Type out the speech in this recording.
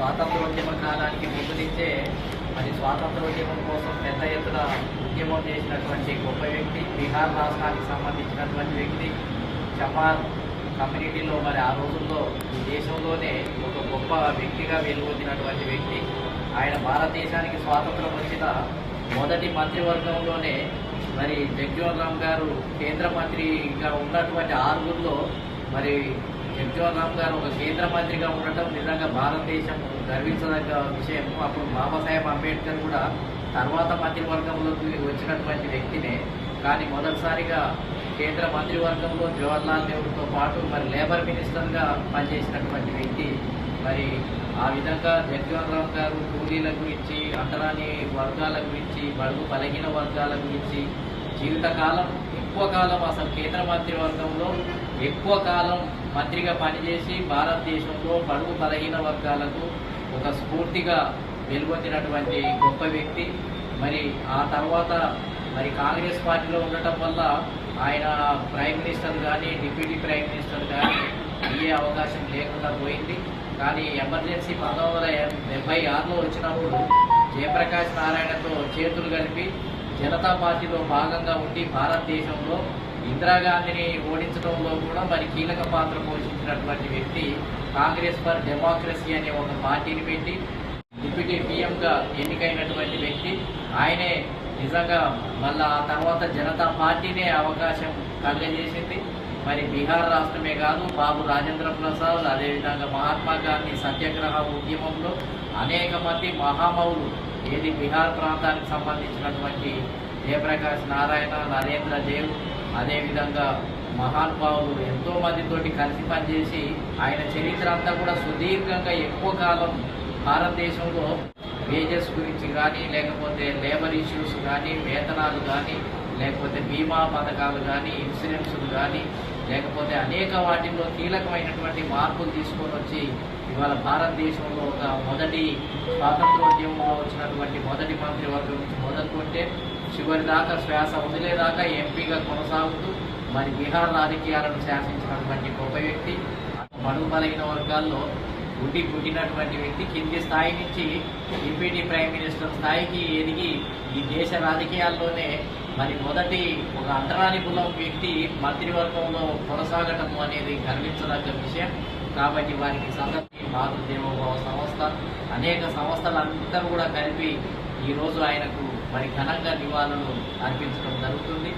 స్వాతంత్రోద్యమ కాలానికి ముందు నుంచే మరి స్వాతంత్రోద్యమం కోసం పెద్ద ఎత్తున ఉద్యమం చేసినటువంటి గొప్ప వ్యక్తి బీహార్ రాష్ట్రానికి సంబంధించినటువంటి వ్యక్తి చమార్ కమ్యూనిటీలో మరి ఆ రోజుల్లో ఈ దేశంలోనే ఒక గొప్ప వ్యక్తిగా వెలువొందినటువంటి వ్యక్తి. ఆయన భారతదేశానికి స్వాతంత్రం వచ్చిన మొదటి మంత్రివర్గంలోనే మరి జగ్జోహన్ రామ్ గారు కేంద్ర మంత్రిగా ఉన్నటువంటి ఆరుగురిలో మరి జగ్జీవన్ రామ్ గారు ఒక కేంద్ర మంత్రిగా ఉండటం నిజంగా భారతదేశం గర్వించదగ్గ విషయం అప్పుడు బాబాసాహెబ్ అంబేద్కర్ కూడా తర్వాత మంత్రివర్గంలోకి వచ్చినటువంటి వ్యక్తినే. కానీ మొదటిసారిగా కేంద్ర మంత్రివర్గంలో జవహర్లాల్ నెహ్రూతో పాటు మరి లేబర్ మినిస్టర్గా పనిచేసినటువంటి వ్యక్తి. మరి ఆ విధంగా జగ్జీవన్ రామ్ గారు కూలీల గురించి అంటరాని వర్గాల గురించి బడుగు బలహీన వర్గాల గురించి జీవితకాలం ఎక్కువ కాలం అసలు కేంద్ర మంత్రివర్గంలో ఎక్కువ కాలం మంత్రిగా పనిచేసి భారతదేశంలో పడుగు బలహీన వర్గాలకు ఒక స్ఫూర్తిగా వెలువొందినటువంటి గొప్ప వ్యక్తి. మరి ఆ తర్వాత మరి కాంగ్రెస్ పార్టీలో ఉండటం వల్ల ఆయన ప్రైమ్ మినిస్టర్ కానీ డిప్యూటీ ప్రైమ్ మినిస్టర్ కానీ అయ్యే అవకాశం లేకుండా పోయింది. కానీ ఎమర్జెన్సీ పంతొమ్మిది వందల డెబ్బై ఆరులో వచ్చినప్పుడు జయప్రకాష్ నారాయణతో చేతులు కలిపి జనతా పార్టీలో భాగంగా ఉండి భారతదేశంలో ఇందిరాగాంధీని ఓడించడంలో కూడా మరి కీలక పాత్ర పోషించినటువంటి వ్యక్తి కాంగ్రెస్ ఫర్ డెమోక్రసీ అనే ఒక పార్టీని పెట్టి డిప్యూటీ పీఎంగా ఎన్నికైనటువంటి వ్యక్తి. ఆయనే నిజంగా మళ్ళా ఆ తర్వాత జనతా పార్టీనే అవకాశం కలిగజేసింది. మరి బీహార్ రాష్ట్రమే కాదు బాబు రాజేంద్ర ప్రసాద్ అదేవిధంగా మహాత్మా గాంధీ సత్యాగ్రహ ఉద్యమంలో అనేక మంది మహామౌలు ఏది బీహార్ ప్రాంతానికి సంబంధించినటువంటి జయప్రకాష్ నారాయణ నరేంద్ర దేవ్ అదేవిధంగా మహానుభావులు ఎంతో మందితోటి కలిసి పనిచేసి ఆయన చరిత్ర అంతా కూడా సుదీర్ఘంగా ఎక్కువ కాలం భారతదేశంలో వేజెస్ గురించి కానీ లేకపోతే లేబర్ ఇష్యూస్ కానీ వేతనాలు కానీ లేకపోతే బీమా పథకాలు కానీ ఇన్సూరెన్సులు కానీ లేకపోతే అనేక వాటిల్లో కీలకమైనటువంటి మార్పులు తీసుకొని వచ్చి ఇవాళ భారతదేశంలో ఒక మొదటి స్వాతంత్రోద్యమంలో వచ్చినటువంటి మొదటి మంత్రివర్గం నుంచి మొదలుకుంటే చివరి దాకా శ్వాస వదిలేదాకా ఎంపీగా కొనసాగుతూ మరి బీహార్ రాజకీయాలను శాసించినటువంటి గొప్ప వ్యక్తి బడుగు వర్గాల్లో పుట్టి పుట్టినటువంటి వ్యక్తి కింది స్థాయి నుంచి డిప్యూటీ ప్రైమ్ మినిస్టర్ స్థాయికి ఎదిగి ఈ దేశ రాజకీయాల్లోనే మరి మొదటి ఒక అంటరాని కులం వ్యక్తి మంత్రివర్గంలో కొనసాగటం అనేది గర్వించదగ్గ విషయం. కాబట్టి వారికి సంతతి మాతృదేవోభవ సంస్థ అనేక సంస్థలందరూ కూడా కలిపి ఈరోజు ఆయనకు మరి ఘనంగా నివాళులు అర్పించడం జరుగుతుంది.